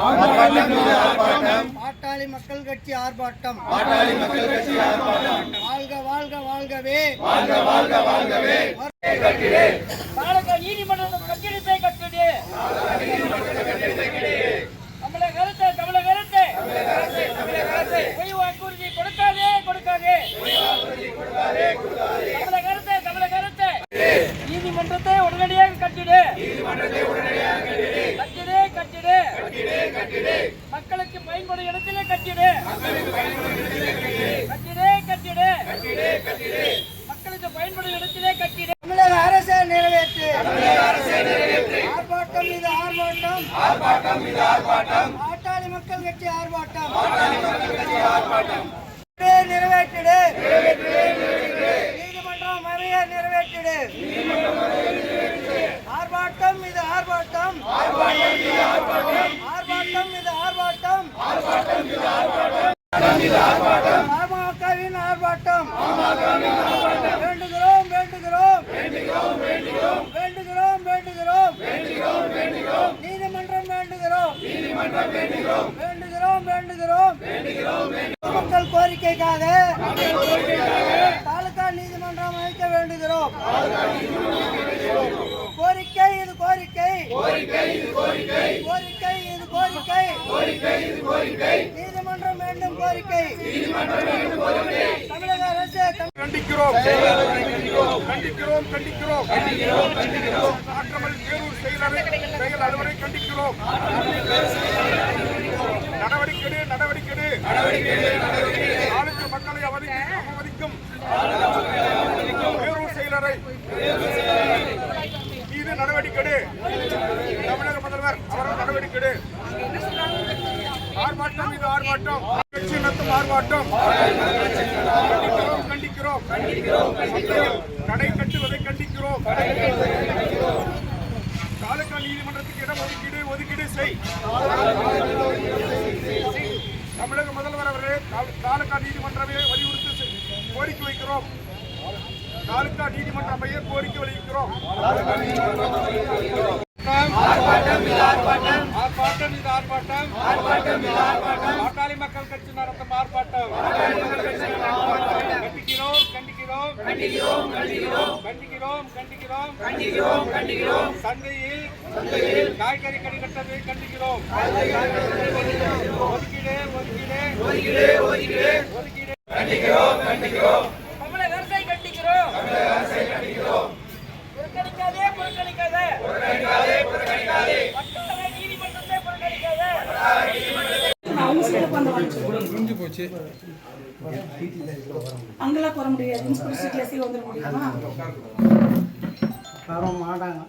ஆர்ப்பாட்டம். இது ஆர்ப்பாட்டம். பாட்டாளி மக்கள் கட்சி ஆர்ப்பாட்டம். வாழ்க வாழ்க வாழ்கவே. தாலுகா நீதிமன்ற கட்டிடத்தை கட்டுடு தமிழக அரசு தமிழக அரசு பொய் வாக்குறுதி கொடுக்காதே கொடுக்காதே தமிழக அரசு தமிழக அரசு நீதிமன்றத்தை உடனடியாக கட்டிடு கட்டிடு கட்டிடு மக்களுக்கு பயன்படும் இடத்திலே கட்டிடு. கட்டிடு கட்டிடு. மக்களுக்கு பயன்படும் இடத்திலே கட்டிடு. தமிழக அரசு நிறைவேற்று. ஆர்ப்பாட்டம் இது ஆர்ப்பாட்டம். பாட்டாளி மக்கள் கட்சி ஆர்ப்பாட்டம். நிறைவேற்றிடு நீதிமன்றம் மறைய நிறைவேற்றிடு. ஆர்ப்பாட்டம் இது ஆர்ப்பாட்டம் ஆர்ப்பாட்டம் இது ஆர்ப்பாட்டம் பாமகவின் ஆர்ப்பாட்டம் வேண்டுகிறோம் வேண்டுகிறோம். வேண்டுகிறோம் வேண்டுகிறோம். நீதிமன்றம் வேண்டுகிறோம். வேண்டுகிறோம் வேண்டுகிறோம். மக்கள் கோரிக்கைக்காக தாலுகா நீதிமன்றம் அமைக்க வேண்டுகிறோம். கோரிக்கை இது கோரிக்கை. கோரிக்கை இது கோரிக்கை. நீதிமன்றம் வேண்டும் கோரிக்கை. தமிழக தமிழ் கண்டிக்கிறோம். கண்டிக்கிறோம். கண்டிக்கிறோம். ஆற்றமல் தேரூர் செயலரை செயல் அலுவலை கண்டிக்கிறோம். நடவடிக்கை நடவடிக்கை ஆளுக்கு மக்களை அவதிக்கும் அவமதிக்கும். தேரூர் செயலரை மீது நடவடிக்கை தமிழக முதல்வர் அவர்கள் நடவடிக்கை ஆர்ப்பாட்டம் இது ஆர்ப்பாட்டம். கட்சி நடத்தும் ஆர்ப்பாட்டம். கண்டிக்கிறோம் கண்டிக்கிறோம் கடை கட்டுவதை கண்டிக்கிறோம் தாலுகா நீதிமன்றத்துக்கு இடம் ஒதுக்கீடு ஒதுக்கீடு செய் தமிழக முதல்வர் அவர்களே தா- தாலுகா நீதிமன்றமே வலியுறுத்தி செய்- கோரிக்கை வைக்கிறோம் தாலுகா நீதிமன்ற அமைய கோரிக்கை வலியுறுக்கிறோம் ஆர்ப்பாட்டம் இது ஆர்ப்பாட்டம் ஆர்ப்பாட்டம் பாட்டாளி மக்கள் கட்சி நடத்தும் ஆர்ப்பாட்டம் கண்டிக்கிறோம் கண்டிக்கிறோம். கண்டிக்கிறோம் கண்டிக்கிறோம். கண்டிக்கிறோம் கண்டிக்கிறோம். சந்தையில் சந்தையில் காய்கறி கடை கட்டதை கண்டிக்கிறோம். ஒதுக்கீடு ஒதுக்கீடு. ஒதுக்கீடு ஒதுக்கீடு. ஒதுக்கீடு. தமிழக அரசை கண்டிக்கிறோம். புறக்கணிக்காதே புறக்கணிக்காதே. மக்களவை அங்கெல்லாம் போற முடியாது. இன்ஸ்பெக்டர் சீட்ல சீல் வந்துட முடியுமா? வர மாட்டாங்க.